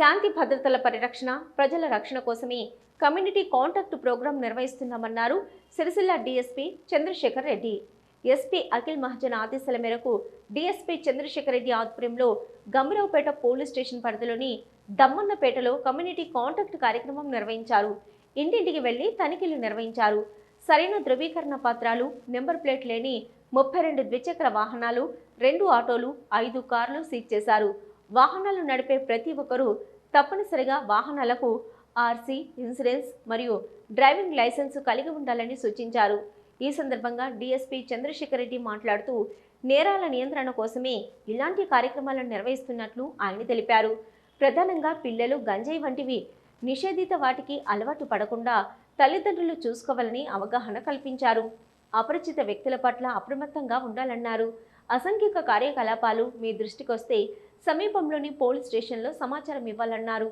శాంతి భద్రతల పరిరక్షణ ప్రజల రక్షణ కోసమే కమ్యూనిటీ కాంటాక్ట్ ప్రోగ్రాం నిర్వహిస్తున్నామన్నారు సిరిసిల్ల డీఎస్పీ చంద్రశేఖర్ రెడ్డి. ఎస్పీ అఖిల్ మహాజన్ ఆదేశాల మేరకు డీఎస్పీ చంద్రశేఖర్ రెడ్డి ఆధ్వర్యంలో గంభీరావుపేట పోలీస్ స్టేషన్ పరిధిలోని దమ్మన్నపేటలో కమ్యూనిటీ కాంటాక్ట్ కార్యక్రమం నిర్వహించారు. ఇంటింటికి వెళ్ళి తనిఖీలు నిర్వహించారు. సరైన ధృవీకరణ పత్రాలు నెంబర్ ప్లేట్ లేని ముప్పై రెండు ద్విచక్ర వాహనాలు రెండు ఆటోలు ఐదు కార్లు సీజ్ చేశారు. వాహనాలు నడిపే ప్రతి ఒక్కరూ తప్పనిసరిగా వాహనాలకు ఆర్సీ ఇన్సూరెన్స్ మరియు డ్రైవింగ్ లైసెన్స్ కలిగి ఉండాలని సూచించారు. ఈ సందర్భంగా డీఎస్పీ చంద్రశేఖర్ రెడ్డి మాట్లాడుతూ నేరాల నియంత్రణ కోసమే ఇలాంటి కార్యక్రమాలను నిర్వహిస్తున్నట్లు ఆయన తెలిపారు. ప్రధానంగా పిల్లలు గంజాయి వంటివి నిషేధిత వాటికి అలవాటు పడకుండా తల్లిదండ్రులు చూసుకోవాలని అవగాహన కల్పించారు. అపరిచిత వ్యక్తుల పట్ల అప్రమత్తంగా ఉండాలన్నారు. అసంఖ్యాక కార్యకలాపాలు మీ దృష్టికొస్తే సమీపంలోని పోలీస్ స్టేషన్లో సమాచారం ఇవ్వాలన్నారు.